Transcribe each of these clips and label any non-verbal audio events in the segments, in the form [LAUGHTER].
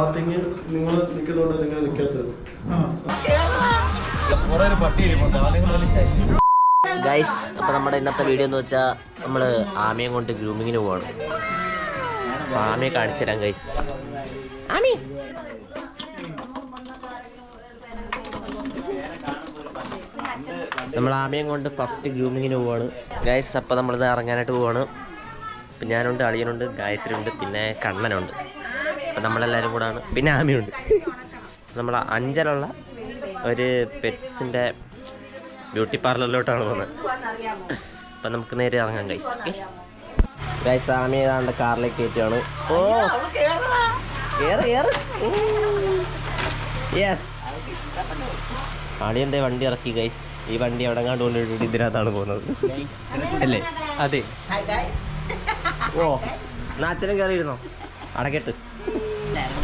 Bathing നിങ്ങൾ നിൽക്കുന്നതുകൊണ്ട് നിങ്ങൾ നിൽക്കാത്തത്. ഗൈസ് അപ്പൊ നമ്മുടെ ഇന്നത്തെ വീഡിയോ എന്ന് വെച്ചാൽ നമ്മൾ ആമയെ കൊണ്ട് ഗ്രൂമിങ്ങിന് പോവാണ്. ആമയെ കാണിച്ചു തരാം ഗൈസ് ആമി! നമ്മൾ ആമയും കൊണ്ട് ഫസ്റ്റ് ഗ്രൂമിങ്ങിന് പോവാണ്. ഗൈസ് അപ്പോൾ നമ്മളിത് ഇറങ്ങാനായിട്ട് പോവാണ്. പിന്നെ ഞാനുണ്ട് അളിയനുണ്ട് ഗായത്രി ഉണ്ട് പിന്നെ കണ്ണനുണ്ട്. അപ്പം നമ്മളെല്ലാവരും കൂടാണ് പിന്നെ ആമയുണ്ട്. നമ്മൾ അഞ്ചലുള്ള ഒരു പെറ്റ്സിന്റെ ബ്യൂട്ടി പാർലറിലോട്ടാണ് പോകുന്നത് അപ്പം നമുക്ക് നേരെ ഇറങ്ങാം ഗൈസ് ഓക്കെ ഗൈസ് ആമി ഏതാണ്ട് കാറിലേക്ക് കയറ്റുകയാണ്. ഓ യെസ് ആടിയന്തേ വണ്ടി ഇറക്കി ഗൈസ് ഈ വണ്ടി അടങ്ങാണ്ട് കൊണ്ടിട്ട് ഇതിനകത്താണ് പോകുന്നത്. അല്ലേ? അതെ. ഓ നാച്ചനും കയറിയിരുന്നോ അടക്കട്ട്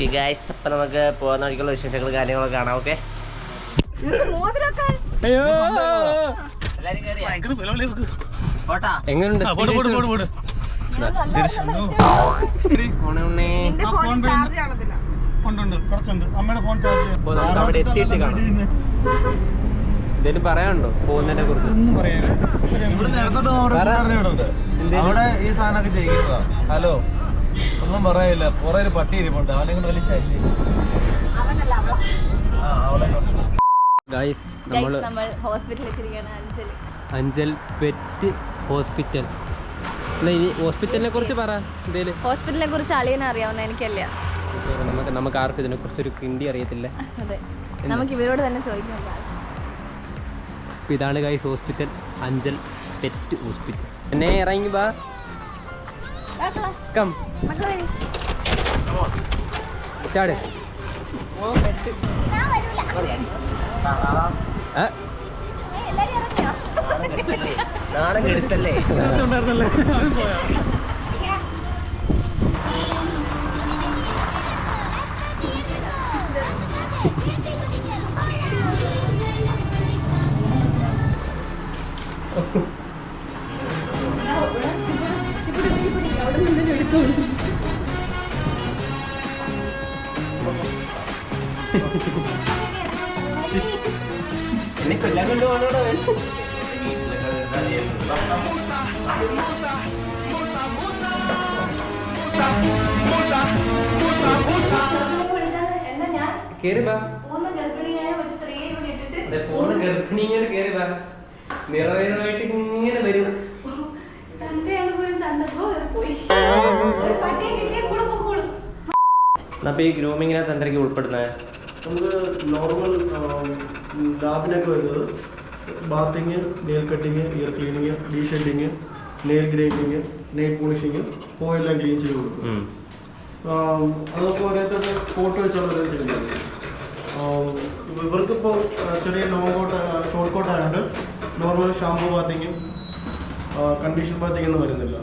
ഗൈസ് അപ്പം നമുക്ക് പോകുന്ന വഴിക്കുള്ള വിശേഷങ്ങൾ കാര്യങ്ങളൊക്കെ കാണാം ഓക്കെ അയ്യോ. എങ്ങനെയുണ്ട് അവിടെ എത്തിയിട്ട് കാണാം. എന്തേലും പറയാനുണ്ടോ പോകുന്നതിനെ കുറിച്ച്? അവിടെ ഈ സാധനമൊക്കെ ഹലോ. ഒന്നും പറയില്ല. പുറേ ഒരു പട്ടി ഇരിപ്പുണ്ട്. അവനെ കൊണ്ട് വലിയ ശല്യം ആ അവളെ ഗൈസ് നമ്മൾ നമ്മൾ ഹോസ്പിറ്റലിൽ വെച്ചിരിക്കുകയാണ് അഞ്ചൽ അഞ്ചൽ പെറ്റ് ഹോസ്പിറ്റൽ. ഇനി ഹോസ്പിറ്റലിനെ കുറിച്ച് പറ എന്തേലും? ഹോസ്പിറ്റലിനെ കുറിച്ച് അളിയനെ അറിയാവുന്ന എനിക്കല്ല. നമുക്ക് നമുക്ക് ആർക്കും ഇതിനെ കുറിച്ച് ഒരു കിണ്ടി അറിയത്തില്ല. അതെ. നമുക്ക് ഇവരോട് തന്നെ ചോദിക്കാം ഇതാണ് guys hospital. Anchal pet hospital. എന്നെ ഇറങ്ങി വാ. കം ചാട്. നാളെ എടുത്തല്ലേ? ഇവിടെ ഇട്ടിട്ട് അതെ പോണ പൂർണ ഇങ്ങനെ കേറി വാ നിറവേറമായിട്ട് ഇങ്ങനെ വരും തന്തയാണ് പോലും തന്നപ്പോ പോയി ഒരു പട്ടിയെ കിട്ടിയ കൂടെ പൊക്കോളും അപ്പൊ ഈ ഗ്രൂമിങ്ങിനകത്ത് എന്തൊക്കെ ഉൾപ്പെടുന്നത് നമുക്ക് നോർമൽ ലാബിനൊക്കെ വരുന്നത് bathing nail cutting ear cleaning deshedding nail grinding nail polishing പോയെല്ലാം clean ചെയ്ത് കൊടുക്കും. അതൊക്കെ ഓരോരുത്തരുടെ സ്പോട്ട് വെച്ചുള്ള ഓരോ ചെയ്യുന്നത്. ഇവർക്കിപ്പോൾ ചെറിയ ലോങ് കോട്ട് ഷോർട്ട് കോട്ട് ആയതുകൊണ്ട് നോർമൽ ഷാമ്പു ബാത്തിങ്ങും കണ്ടീഷൻ ബാത്തിങ് ഒന്നും വരുന്നില്ല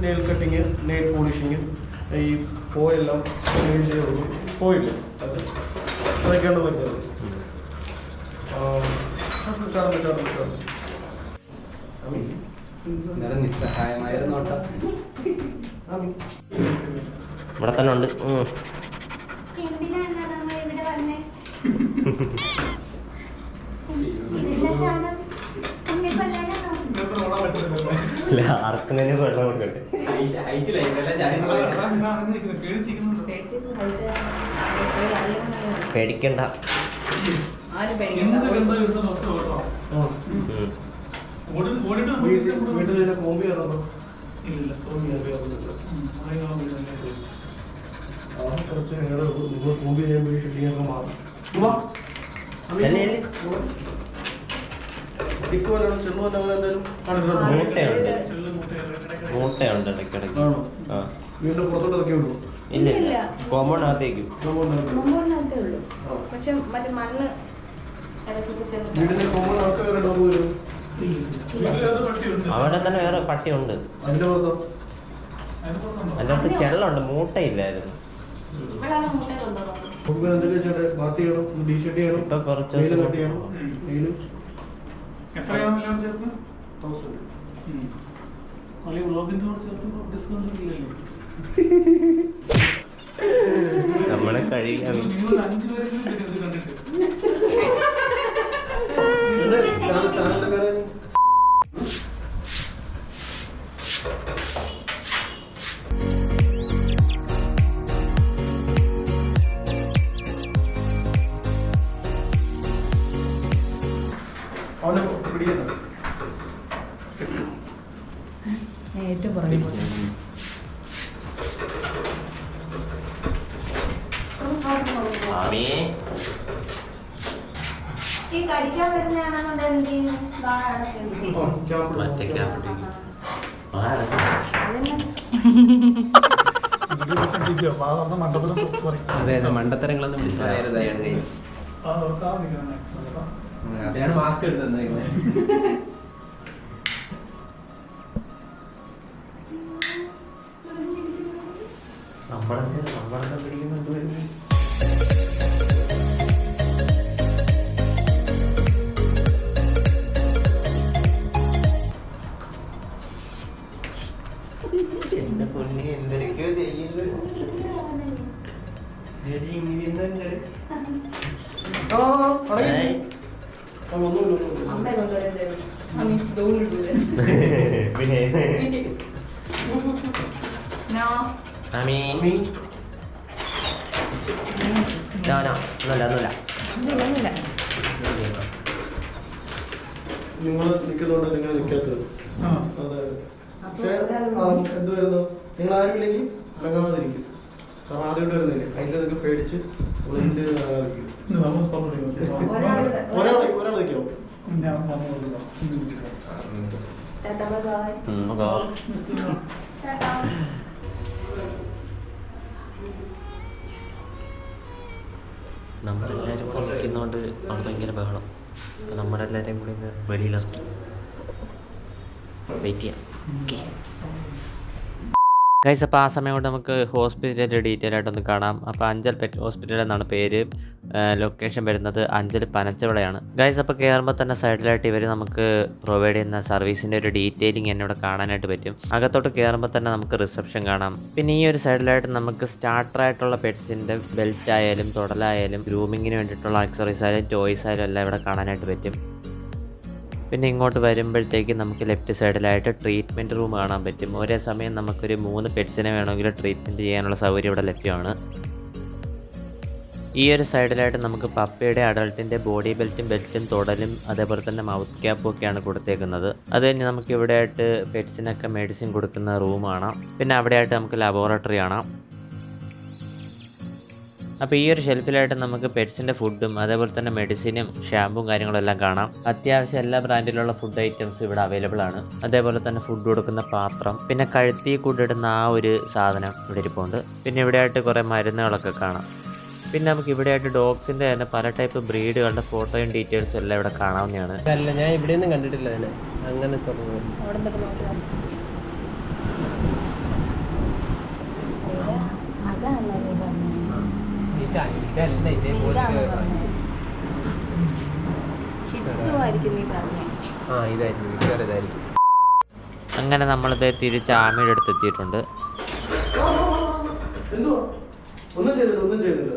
നെയിൽ കട്ടിങ് നെയിൽ പോളിഷിങ് ഈ പോയെല്ലാം ക്ലീൻ ചെയ്ത് കൊടുക്കും പോയില്ല. അത് അതൊക്കെയാണ് വരുന്നത്. ഇവിടെ തന്നെ ഉണ്ട്. എന്തിനാ എന്തിനാണ് ഇവിടെ വന്നേ [LAUGHS] ഇതിന്റെ ശാനം എന്നെ കൊല്ലാനാണോ ഇങ്ങനത്തെ ഓടാൻ പറ്റുന്നില്ലല്ലോ. ഇല്ല ആർക്കുന്നതിന് വെള്ളം കൊടുക്കട്ടെ പേടിക്കണ്ട ആ. ഉം. വീട്ടിൽ വീട്ടിൽ ഇതിനെ കോമ്പി കയറുന്നു കോമ്പി കയറിയാവുന്നില്ല ആ കുറച്ച് നേരം കോമ്പി ചെയ്യുമ്പോൾ ഈ ഷെഡിങ് ഒക്കെ മാറും ഉവ്വ. അമീൻ, എന്നെ എന്നെ. ഉവ്വ. തിക്ക് വല്ലതും ചെള്ളു വല്ലതും അങ്ങനെ എന്തെങ്കിലും കാണിക്കണോ? മൂട്ടയുണ്ട്. മൂട്ടയുണ്ട് ഇടയ്ക്കിടയ്ക്ക്. ആണോ? ആ. വീണ്ടും പുറത്തോട്ട് ഇറക്കി വിടുമോ ഇല്ല ഇല്ല കോമ്പൗണ്ടിനകത്തേക്കും മുമ്പോട്ടിനകത്തേ ഉള്ളൂ. ആ. പക്ഷെ മറ്റേ മണ്ണ് ഇടയ്ക്കൊക്കെ ചെറുതായി. വീടിന്റെ കോമ്പൗണ്ടിനകത്ത് വേറെ ഡോർ വരും അവിടെ തന്നെ വേറെ പട്ടിയുണ്ട്. അതിന്റെ പുറത്തോ? അതിന്റെ അകത്ത് ചെള്ളുണ്ട് മൂട്ടയില്ലായിരുന്നു. എന്തൊക്കെ ബാത്ത് ചെയ്യണം ഷെഡ് ചെയ്യണം ഇപ്പൊ കുറച്ച് നെയിലും ചേർത്ത്? തൗസൻഡ് അല്ലെങ്കിൽ വ്ളോഗിന്റെ കൂടെ ചേർത്ത് ഡിസ്കൗണ്ട് ഇല്ലല്ലോ നമ്മളെ കഴിയില്ല അഞ്ചു പേരെങ്കിലും കണ്ടിട്ട്. ഈ കടിക്കാൻ വരുന്നതാണെന്നുണ്ട് എന്ത് ചെയ്യും മറ്റേ ക്യാപിറ്റൽ അതെ അതെ മണ്ടത്തരങ്ങളൊന്നും വിളിച്ചു പറയരുത്. അതിനാണ് മാസ്ക് എടുത്തത് നമ്മളെന്താ നമ്മളെന്താ പിടിക്കുന്നുണ്ട് നിൽക്കുന്നതുകൊണ്ട് നിങ്ങൾ നിൽക്കാത്തത്. പക്ഷേ എന്ത് വരുന്നു നിങ്ങൾ ആരുമില്ലെങ്കിൽ ഇറങ്ങാതിരിക്കും കാരണം ആദ്യമായിട്ട് വരുന്നില്ല? അതിന്റെ നിങ്ങൾ പേടിച്ച് നമ്മളെല്ലാരും ഒരാൾ ഒരാൾ നിൽക്കാമോ നമ്മളെല്ലാവരും നിൽക്കുന്നതുകൊണ്ട് അവിടെ ഭയങ്കര ബഹളം. അപ്പം നമ്മളെല്ലാവരെയും കൂടി ഇന്ന് വെളിയിലിറക്കി. വെയിറ്റ് ചെയ്യാം. ഓക്കെ ഗൈസ് അപ്പോൾ ആ സമയം കൊണ്ട് നമുക്ക് ഹോസ്പിറ്റലിന്റെ ഡീറ്റെയിൽ ആയിട്ടൊന്ന് കാണാം. അപ്പോൾ അഞ്ചൽ പെറ്റ് ഹോസ്പിറ്റൽ എന്നാണ് പേര്. ലൊക്കേഷൻ വരുന്നത് അഞ്ചൽ പനച്ചവിളയാണ്. ഗൈസ് അപ്പോൾ കയറുമ്പോൾ തന്നെ സൈഡിലായിട്ട് ഇവർ നമുക്ക് പ്രൊവൈഡ് ചെയ്യുന്ന സർവീസിന്റെ ഒരു ഡീറ്റെയിലിംഗ് എന്നോട് കാണാനായിട്ട് പറ്റും. അകത്തോട്ട് കയറുമ്പോൾ തന്നെ നമുക്ക് റിസപ്ഷൻ കാണാം. പിന്നെ ഈ ഒരു സൈഡിലായിട്ട് നമുക്ക് സ്റ്റാർട്ടറായിട്ടുള്ള പെറ്റ്സിന്റെ ബെൽറ്റ് ആയാലും തുടലായാലും ഗ്രൂമിങ്ങിന് വേണ്ടിയിട്ടുള്ള ആക്സറീസ് ആയാലും ടോയ്സ് ആയാലും എല്ലാം ഇവിടെ കാണാനായിട്ട് പറ്റും. പിന്നെ ഇങ്ങോട്ട് വരുമ്പോഴത്തേക്ക് നമുക്ക് ലെഫ്റ്റ് സൈഡിലായിട്ട് ട്രീറ്റ്മെന്റ് റൂം കാണാൻ പറ്റും. ഒരേ സമയം നമുക്കൊരു മൂന്ന് പെറ്റ്സിനെ വേണമെങ്കിൽ ട്രീറ്റ്മെന്റ് ചെയ്യാനുള്ള സൗകര്യം ഇവിടെ ലഭ്യമാണ്. ഈ ഒരു സൈഡിലായിട്ട് നമുക്ക് പപ്പയുടെ അഡൾട്ടിന്റെ ബോഡി ബെൽറ്റും ബെൽറ്റും തുടലും അതേപോലെ തന്നെ മൗത്ത് ക്യാപ്പും ഒക്കെയാണ് കൊടുത്തേക്കുന്നത്. അത് കഴിഞ്ഞ് നമുക്ക് ഇവിടെ ആയിട്ട് പെറ്റ്സിനൊക്കെ മെഡിസിൻ കൊടുക്കുന്ന റൂമാണ് പിന്നെ അവിടെ ആയിട്ട് നമുക്ക് ലബോറട്ടറി കാണാം. അപ്പോൾ ഈ ഒരു ഷെൽഫിലായിട്ട് നമുക്ക് പെറ്റ്സിന്റെ ഫുഡും അതേപോലെ തന്നെ മെഡിസിനും ഷാമ്പും കാര്യങ്ങളും എല്ലാം കാണാം. അത്യാവശ്യം എല്ലാ ബ്രാൻഡിലുള്ള ഫുഡ് ഐറ്റംസും ഇവിടെ അവൈലബിൾ ആണ്. അതേപോലെ തന്നെ ഫുഡ് കൊടുക്കുന്ന പാത്രം പിന്നെ കഴുത്തി കൂടിടുന്ന ആ ഒരു സാധനം ഇവിടെ ഇരിപ്പുണ്ട്. പിന്നെ ഇവിടെയായിട്ട് കുറേ മരുന്നുകളൊക്കെ കാണാം. പിന്നെ നമുക്ക് ഇവിടെയായിട്ട് ഡോഗ്സിന്റെ തന്നെ പല ടൈപ്പ് ബ്രീഡുകളുടെ ഫോട്ടോയും ഡീറ്റെയിൽസും എല്ലാം ഇവിടെ കാണാവുന്നതാണ്. അല്ല ഞാൻ ഇവിടെയൊന്നും കണ്ടിട്ടില്ല അതിനെ. അങ്ങനെ തുറന്നു അവിടെ എന്തൊക്കെ നോക്കാം അതാണല്ലോ നീ പറഞ്ഞത് ഇതാ ഇതല്ല ഇതേപോലെ ആ ഇതായിരിക്കും. അങ്ങനെ നമ്മളിത് തിരിച്ച് ആമയുടെ അടുത്ത് എത്തിയിട്ടുണ്ട്. ഒന്നും ചെയ്തില്ല ഒന്നും ചെയ്തില്ല?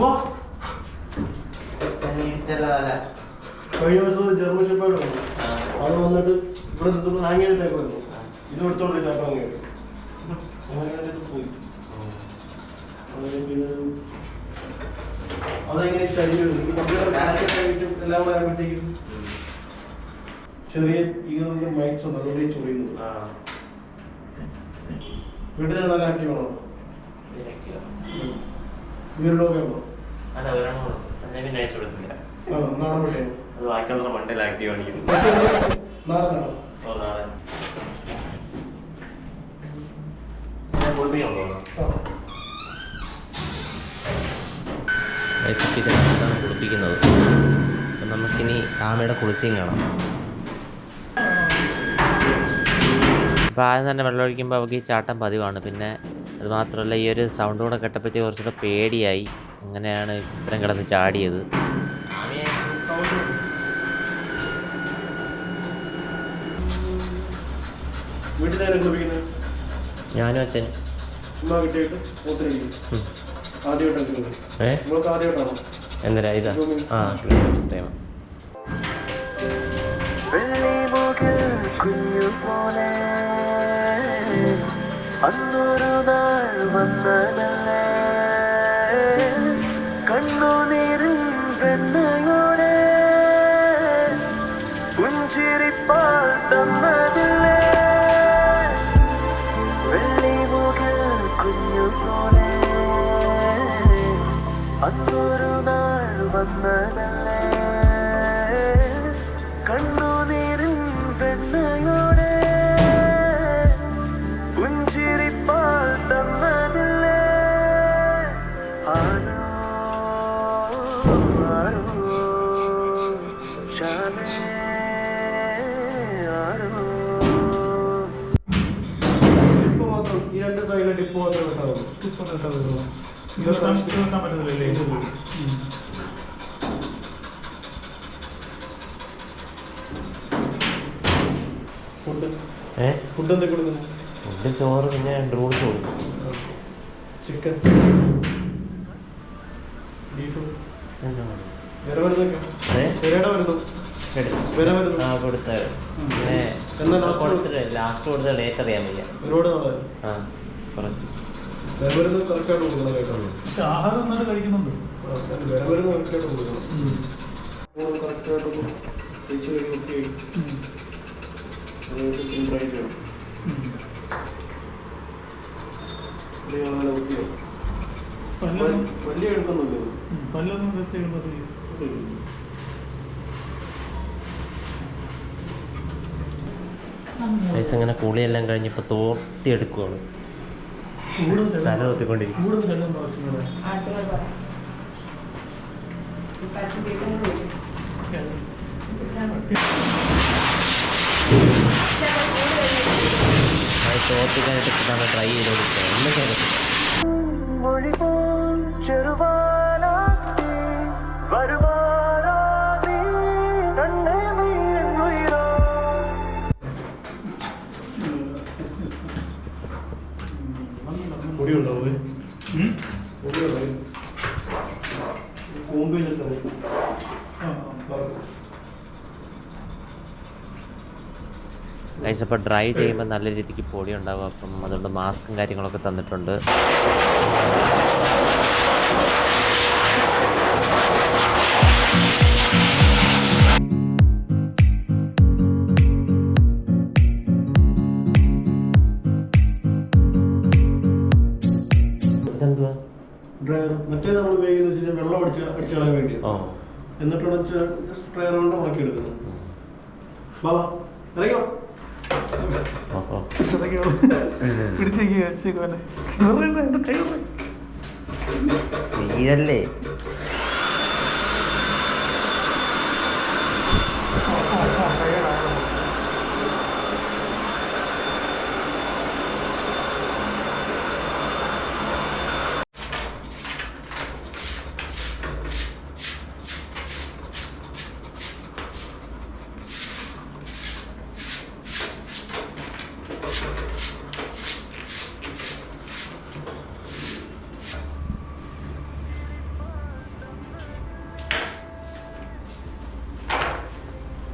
വാ. കഴിഞ്ഞ ദിവസം ജർമ്മൻ ഷെപ്പേർഡ് വന്നു. അത് വന്നിട്ട് ഇവിടെ നിന്നിട്ട് ഹാങ് വന്നു. ഇത് എടുത്തോണ്ട് ചാപ്പം അങ്ങ് കേട്ടു അങ്ങനെ ഇത് പോയി. അങ്ങനെ പിന്നെ അതെങ്ങനെ ചരിഞ്ഞു? വീണു? ഈ കുട്ടികളുടെ കാലൊക്കെ കഴിഞ്ഞിട്ടും എല്ലാം കൂടെ ആകുമ്പോഴത്തേക്കും ചെറിയ ഈഗിളിന്റെ മൈക്സ് ഉണ്ട്. അതുകൊണ്ട് ഈ ചൊറിയുന്നു വീട്ടിൽ നല്ല ആക്റ്റീവ് ആണോ? അല്ല ഒരെണ്ണം പിന്നെ അയച്ചു കൊടുത്തില്ല. അത് ബാക്കിയുള്ള മണ്ടയിൽ ആക്റ്റീവ് കാണിക്കുന്നു നാടനാണോ ഓ നാളെ. ഞാൻ കുളിപ്പിക്കാൻ പോകുന്നു ഇതാണ് കുളിപ്പിക്കുന്നത്. അപ്പം നമുക്കിനി ആമയുടെ കുളിസിയും കാണാം. അപ്പോൾ ആദ്യം തന്നെ വെള്ളം ഒഴിക്കുമ്പോൾ അവൾക്ക് ഈ ചാട്ടം പതിവാണ്. പിന്നെ അത് മാത്രമല്ല ഈ ഒരു സൗണ്ട് കൂടെ കേട്ടപ്പോഴത്തേക്ക് കുറച്ചുകൂടെ പേടിയായി. അങ്ങനെയാണ് ഇത്രയും കിടന്ന് ചാടിയത്. കുളിപ്പിക്കുന്നത് ഞാനും അച്ഛനും ചുമ്മാ കിട്ടിയിട്ട്. ആദ്യമായിട്ടാണ് ഏ? നിങ്ങൾക്ക് ആദ്യമായിട്ടാണോ? എന്നരാ ഇതാ. ആ ഫസ്റ്റ് ടൈം അന്നൊരു നാൾ വന്നതല്ലേ ഫുഡ്? ഏ? ഫുഡ് എന്തൊക്കെ കൊടുക്കുന്നു? ഫുഡ് ചോറ് പിന്നെ ഡ്രൂൾസ് കൊടുക്കും ചിക്കൻ. ബീഫ്. വില വരുന്നൊക്കെ വിലയുടെ വരുന്നു ലാസ്റ്റ് കൊടുത്ത. ഡേറ്റ് അറിയാൻ വയ്യ. ഒരുപാട് ആ കുറച്ച്. ആഹാരം നന്നായിട്ട് കഴിക്കുന്നുണ്ട്. കറക്റ്റായിട്ട് കഴിച്ച് കഴിഞ്ഞ് പല്ലൊന്നും വലിയ എഴുത്തൊന്നുമില്ല ഉം, പല്ലൊന്നും വെച്ച് കഴിയുമ്പോഴത്തേക്ക് പൈസ അങ്ങനെ കുളിയെല്ലാം കഴിഞ്ഞപ്പോൾ തോർത്തി എടുക്കുവാണ്. കൂടുതൽ തല എണ്ണം ഇപ്പോഴാണ് ട്രൈ ചെയ്തുകൊണ്ടിരിക്കുന്നത് ഒന്നും കേൾക്കത്തില്ല മൊഴിപോൽ ഗൈസ് അപ്പോൾ ഡ്രൈ ചെയ്യുമ്പോൾ നല്ല രീതിക്ക് പൊടി ഉണ്ടാവും. അപ്പം അതുകൊണ്ട് മാസ്കും കാര്യങ്ങളൊക്കെ തന്നിട്ടുണ്ട്. മറ്റേ നമ്മൾ ഉപയോഗിക്കുന്നത് വെച്ച് വെള്ളം അടിച്ച് അടിച്ച് കളയാൻ വേണ്ടിയാണ് ഓ എന്നിട്ടാണ് ഡ്രയർ കൊണ്ട് ഉണക്കി എടുക്കുന്നത് ബാബാ ഇറങ്ങിയോ? പിടിച്ചേക്ക് വെച്ചേക്കുവനെ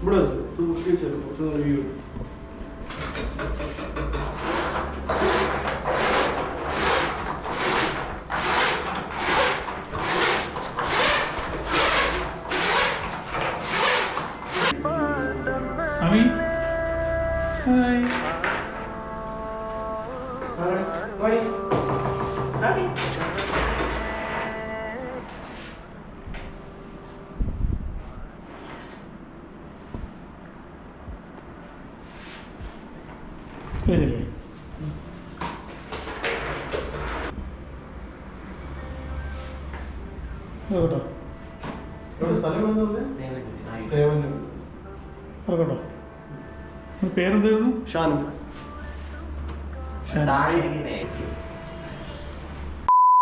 എന്റെ കൈ വിറ. നീയല്ലേ ഇവിടെ സൂക്ഷിച്ചു ഷാനു ഇരിക്കുന്നേ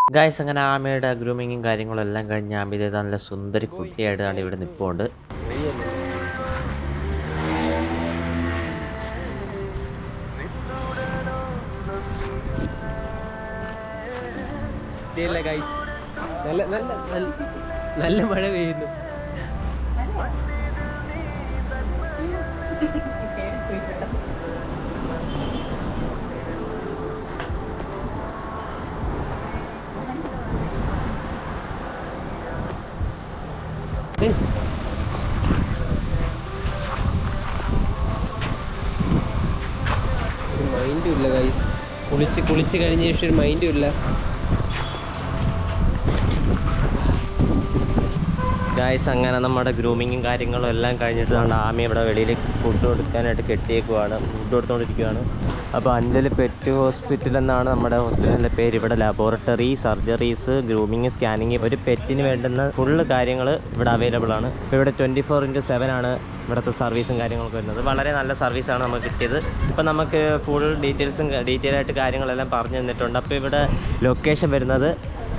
ഗായ്സ് അങ്ങനെ ആമയുടെ ഗ്രൂമിങ്ങും കാര്യങ്ങളും എല്ലാം കഴിഞ്ഞ് ആമിത നല്ല സുന്ദരി കുട്ടിയായിട്ടാണ് ഇവിടെ നിൽപ്പുണ്ട് നല്ല നല്ല- നല്ല മഴ പെയ്യുന്നു. ഏയ്. ഒരു ഇല്ല ഗൈസ് കുളിച്ച് കുളിച്ച് കഴിഞ്ഞ ശേഷം ഒരു മൈൻഡും ഇല്ല. ഗായ്സ് അങ്ങനെ നമ്മുടെ ഗ്രൂമിങ്ങും കാര്യങ്ങളും എല്ലാം കഴിഞ്ഞിട്ടാണ് ആമി ഇവിടെ വെളിയിൽ ഫുഡ് കൊടുക്കാനായിട്ട് കെട്ടിയേക്കുവാണ്. ഫുഡ് കൊടുത്തുകൊണ്ടിരിക്കുകയാണ് അപ്പോൾ അഞ്ചൽ പെറ്റ് ഹോസ്പിറ്റൽ എന്നാണ് നമ്മുടെ ഹോസ്പിറ്റലിന്റെ പേര്. ഇവിടെ ലബോറട്ടറി സർജറീസ് ഗ്രൂമിങ് സ്കാനിങ് ഒരു പെറ്റിന് വേണ്ടുന്ന ഫുള്ള് കാര്യങ്ങൾ ഇവിടെ അവൈലബിൾ ആണ്. ഇപ്പോൾ ഇവിടെ ട്വന്റി ഫോർ ഇന്റു സെവൻ ആണ് ഇവിടുത്തെ സർവീസും കാര്യങ്ങളൊക്കെ വരുന്നത്. വളരെ നല്ല സർവീസാണ് നമുക്ക് കിട്ടിയത്. ഇപ്പോൾ നമുക്ക് ഫുൾ ഡീറ്റെയിൽസും ഡീറ്റെയിൽ ആയിട്ട് കാര്യങ്ങളെല്ലാം പറഞ്ഞു തന്നിട്ടുണ്ട്. അപ്പോൾ ഇവിടെ ലൊക്കേഷൻ വരുന്നത്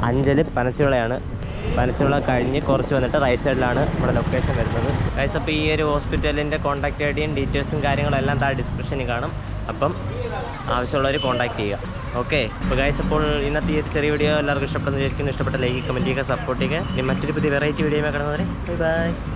അഞ്ചൽ പനച്ചുവിളയാണ്. പനച്ചുവിള കഴിഞ്ഞ് കുറച്ച് വന്നിട്ട് റൈറ്റ് സൈഡിലാണ് നമ്മുടെ ലൊക്കേഷൻ വരുന്നത്. ഗൈസ് അപ്പോൾ ഈ ഒരു ഹോസ്പിറ്റലിന്റെ കോൺടാക്ട് ഐ ഡിയും ഡീറ്റെയിൽസും കാര്യങ്ങളെല്ലാം താഴെ ഡിസ്ക്രിപ്ഷനിൽ കാണും. അപ്പം ആവശ്യമുള്ളവർ കോൺടാക്ട് ചെയ്യുക. ഓക്കെ അപ്പോൾ ഗൈസ് അപ്പോൾ ഇന്നത്തെ ഈ ചെറിയ വീഡിയോ എല്ലാവർക്കും ഇഷ്ടപ്പെടുന്ന വിചാരിക്കുന്നു. ഇഷ്ടപ്പെട്ട ലൈക്ക് കമന്റ് ചെയ്യുക സപ്പോർട്ട് ചെയ്യുക. ഇനി മറ്റൊരു പുതിയ വെറൈറ്റി വീഡിയോ കാണുന്നവരെ ബൈ ബൈ